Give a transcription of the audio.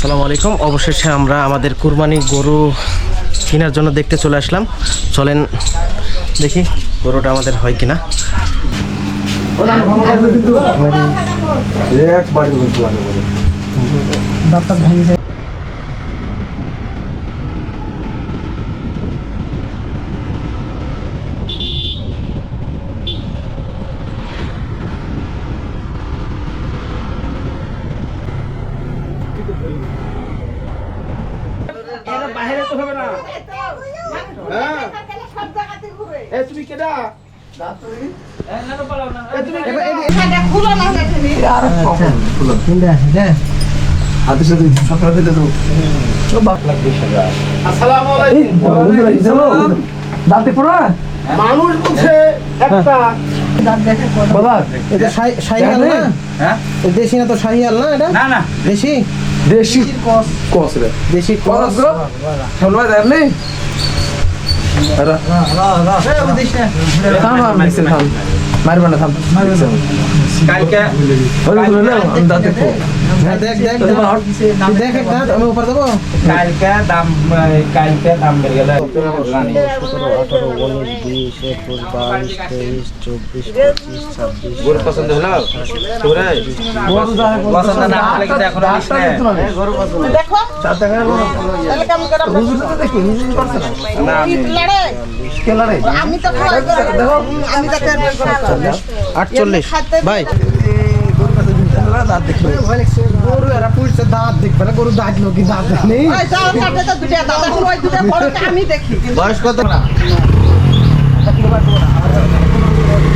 আসসালামু আলাইকুম। অবশেষে আমরা আমাদের কুরবানি গরু কেনার জন্য দেখতে চলে আসলাম। চলেন দেখি গরুটা আমাদের হয় কিনা। বাইরে তো হবে না। তুমি কেডা? এ তুমি কেডা? আসসালামু আলাইকুম মানুষ বুঝে একটা। বাবা এটা শাহিয়াল না? এটা দেশি না তো শাহিয়াল না এটা? না না। দেশি? দেশি কস। রে। দেশি কস। গো চলবা দেখলি নেই মারবা না থাম। কালকে ওরে তুলে নাও আমি দাঁতে খো দেখ দেখ দেখ দেখ এক দাঁত আমি উপর দেবো। কালকে দাম কালকে দাম বেড়ে গেল। রানী আঠারো উনিশ বিশ একুশ বাইশ তেইশ চব্বিশ পঁচিশ ছাব্বিশ গরু পছন্দ হলো? পছন্দ না হলে কিন্তু এখন আনিস না চার টাকা হুজুর তো দেখি হুজুর করছে না। না আমি কেলা রে আমি তো খাওয়াই দেখো আটচল্লিশ। ভাই কাছে দাঁত দেখবে। গরু এরা পুষছে দাঁত দেখবে না গরু দাঁত লোকি দাঁত নেই। আমি দেখি। বয়স কত? এইভাবে